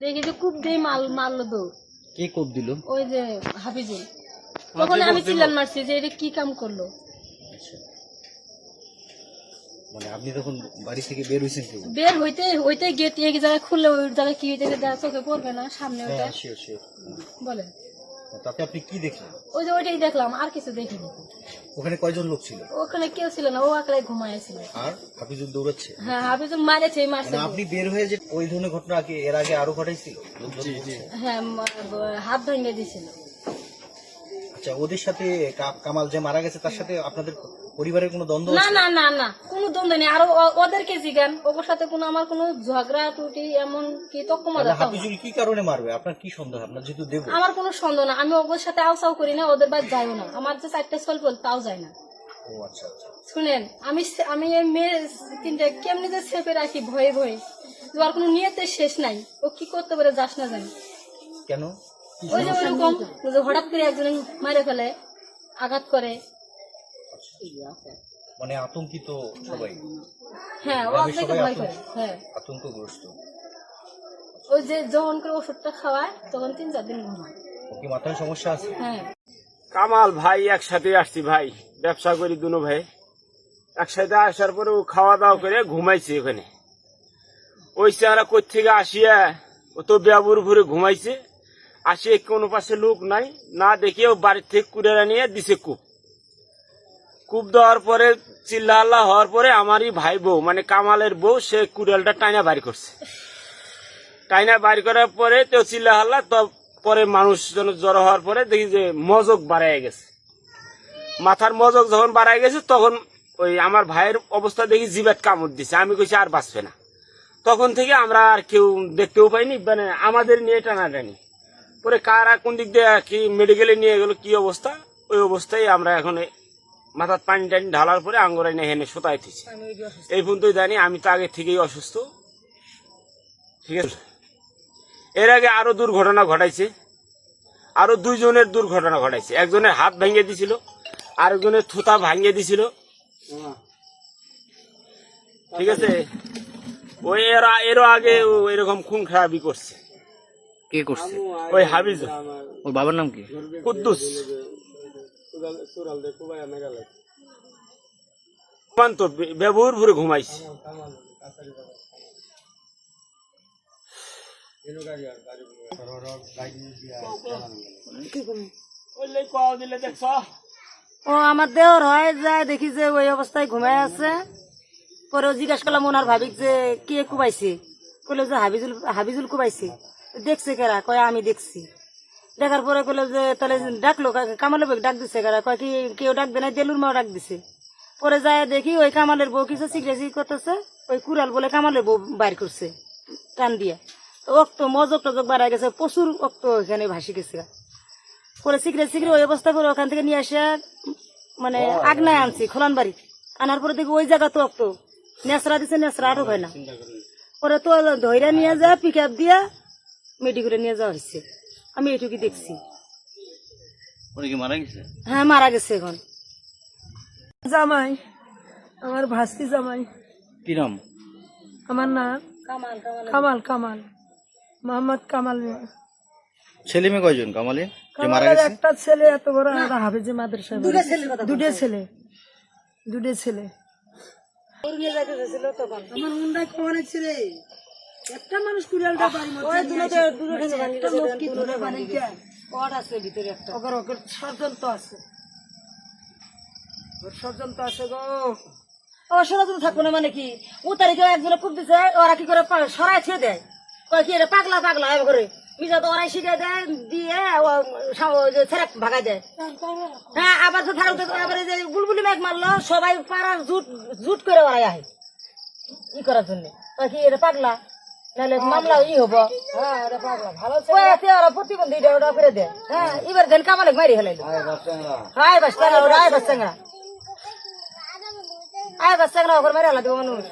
দেখি যে কূপ দিয়ে মাল মারলো দৌড় কে কোপ দিল? ওই যে হাফিজুল। তখন আমি চিল্লান মারছি যে এটা কি কাম করল? আচ্ছা। মানে আপনি তখন বাড়ি থেকে বের হইছেন কি? বের হইতে হইতে গেট এক জায়গায় খুললে ওই জায়গায় কি হইতে চোখে পড়বে না? সামনে হ্যাঁ শিওর বলে তাতে আপনি কি দেখলেন? ওই যে ওইটাই দেখলাম আর কিছু দেখিনি। ওখানে কয়জন লোক ছিল? ওখানে কেউ ছিল না ও একলাই ঘুমাইছিল আর হাফিজুল দৌড়াচ্ছে? হ্যাঁ হাফিজুল মারেছে এই মারছে। মানে আপনি বের হয়ে যে ওই ধরনের ঘটনা আগে এর আগে আরও ঘটাইছিল? জি জি। হ্যাঁ হাত ভেঙে দিছিল আচ্ছা ওদের সাথে কামাল যে মারা গেছে তার সাথে আপনাদের পরিবারের কোনো দ্বন্দ্ব না না না না কোনো দ্বন্দ্ব নেই। আর ওদেরকে জিগান। ওর সাথে কোনো আমার কোনো ঝগড়া টুটি এমন কি তাহলে হাফিজুল কি কারণে মারবে? আপনার কি সন্দেহ? আপনার যেহেতু দেব। আমার কোনো সন্দেহ না। আমি ওদের সাথে আওসাও করি না ওদের বাদ যাইও না। আমার যে চারটে সল বল তাও যায় না। ও আচ্ছা আচ্ছা। শুনেন আমি আমি এই মেয়ে তিনটা কেমনি যে চেপে রাখি ভয়ে ভয়ে। ওর কোনো নিয়তে শেষ নাই। ও কি করতে পারে যাস না জানি। কেন? ওই যে ওইরকম যে হঠাৎ করে একজন মারে ফেলে আঘাত করে। মানে আতঙ্কিত সবাই? হ্যাঁ ও আপনাকে ভয় করে হ্যাঁ। আতঙ্কগ্রস্ত? ওই যে যখন করে ওষুধটা খাওয়ায় তখন তিন চার দিন ঘুমায়। মাথায় সমস্যা আছে? হ্যাঁ। কামাল ভাই একসাথে আসছি ভাই। ব্যবসা করি দুনো ভাই। একসাথে আসার পরে ও খাওয়া দাওয়া করে ঘুমাইছে ওখানে। ওই চেহারা কই থেকে আসিয়া ও তো বেবুর ভরে ঘুমাইছে। আসিয়ে কোনো পাশে লোক নাই, না দেখে ও বাড়ির থেকে কুড়ে নিয়ে দিছে কূপ। কূপ দেওয়ার পরে চিল্লা আল্লাহ হওয়ার পরে আমারই ভাই বউ মানে কামালের বউ, সে কুড়ালটা টাইনা বাড়ি করছে। টাইনা বাড়ি করার পরে তো চিল্লা হাল্লা তো পরে মানুষজন জড়ো হওয়ার পরে দেখি যে মজক বাড়াই গেছে। মাথার মজক যখন বাড়াই গেছে, তখন ওই আমার ভাইয়ের অবস্থা দেখি জিবাত কামড় দিছে। আমি কইছি, আর বাঁচবে না। তখন থেকে আমরা আর কেউ দেখতেও পাইনি মানে আমাদের নিয়ে টানাটানি। পরে কারা কোন দিক দিয়ে কি মেডিকেলে নিয়ে গেল, কি অবস্থা? ওই অবস্থায় আমরা এখন মাথার পানি টানি ঢালার পরে আঙ্গুরাই নিয়ে হেনে শোতায় থুইছি এই পর্যন্তই জানি আমি তো আগে থেকেই অসুস্থ। ঠিক আছে? এর আগে আরও দুর্ঘটনা ঘটাইছে। আরও দুইজনের দুর্ঘটনা ঘটাইছে। একজনের হাত ভেঙে দিছিল, আরেকজনের থুতা ভাঙিয়ে দিছিল। ঠিক আছে? ওই এরা, এরও আগে এরকম খুন খারাপি করছে। কে করছে? ওই হাবিজ ওর বাবার নাম কি? কুদ্দুস। তো ব্যবহার ভরে ঘুমাইছে। ও আমার দেওর হয় যায় দেখি যে ওই অবস্থায় ঘুমায় আছে। পরে জিজ্ঞাসা করলাম ওনার ভাবিক যে কে কুবাইছে। কইলো যে হাবিজুল হাবিজুল কুবাইছে। দেখছে কেরা? কয় আমি দেখছি। দেখার পরে কইলো যে তাহলে ডাকলো কামালের বউ ডাক দিছে কেরা? কয় কি কেউ ডাক দেয় না? দেলুর মাও ডাক দিছে। পরে যায় দেখি ওই কামালের বউ কিছু সিগরেসি করতেছে ওই কুড়াল বলে কামালের বউ বাইর করছে টান দিয়া। তো অক্ত মজক টজক বাড়াই গেছে প্রচুর অক্ত এখানে ভাসি গেছে। করে সিগরেট সিগরেট ওই অবস্থা করে ওখান থেকে নিয়ে আসে মানে আগনায় আনছি খোলান বাড়ি। আনার পরে দেখি ওই জায়গা তো অক্ত নেসরা দিছে নেসরা আরও হয় না। পরে তো ধৈরা নিয়ে যা পিক আপ দিয়া মেডিকেলে নিয়ে যাওয়া হয়েছে। আমি এটুকু দেখছি। ওরা কি মারা গেছে? হ্যাঁ মারা গেছে এখন। জামাই আমার ভাস্তি জামাই। কি নাম? আমার নাম কামাল কামাল। কামাল কামাল। মোহাম্মদ কামাল ছেলে মেয়ে কয়জন? কামালে? যে মারা গেছে? একটা ছেলে এত বড় একটা হাফেজে মাদ্রাসা দুটো ছেলে দুটো ছেলে। দুটো ছেলে। আমার মুন্ডায় কমানে ছেলে। একটা মানুষ কুড়ালটা বাড়ি ওই দুটো দুটো গেছে, দুটো ভাঙি গেছে। কট আছে ভিতরে একটা। ষড়যন্ত্র আছে। ওর ষড়যন্ত্র আছে গো। থাকব না মানে কি? ও তারিখে একজনে খুব দিছে ওরা কি করে সরাই ছেড়ে দেয়? কয় কি এটা পাগলা পাগলা এবার করে মিজা তো ওরাই শিখে দেয় দিয়ে ছেড়ে দেয়। হ্যাঁ আবার তো থাকতে আবার যে বুলবুলি মেঘ মারলো সবাই পাড়ার জুট জুট করে ওরাই আহে। ই করার জন্য। কয় কি এটা পাগলা? নাহলে মামলা ই হব। হ্যাঁ এটা পাগলা। ভালো ছেলে। ওরা প্রতিবন্ধী এটা ওটা করে দেয় হ্যাঁ এবার দেন কামালে মারি হেলাইলো হাই বাস টাঙ্গা হাই বাস টাঙ্গা হাই বাস টাঙ্গা ওপর মারি হেলা দেবো মানুষ।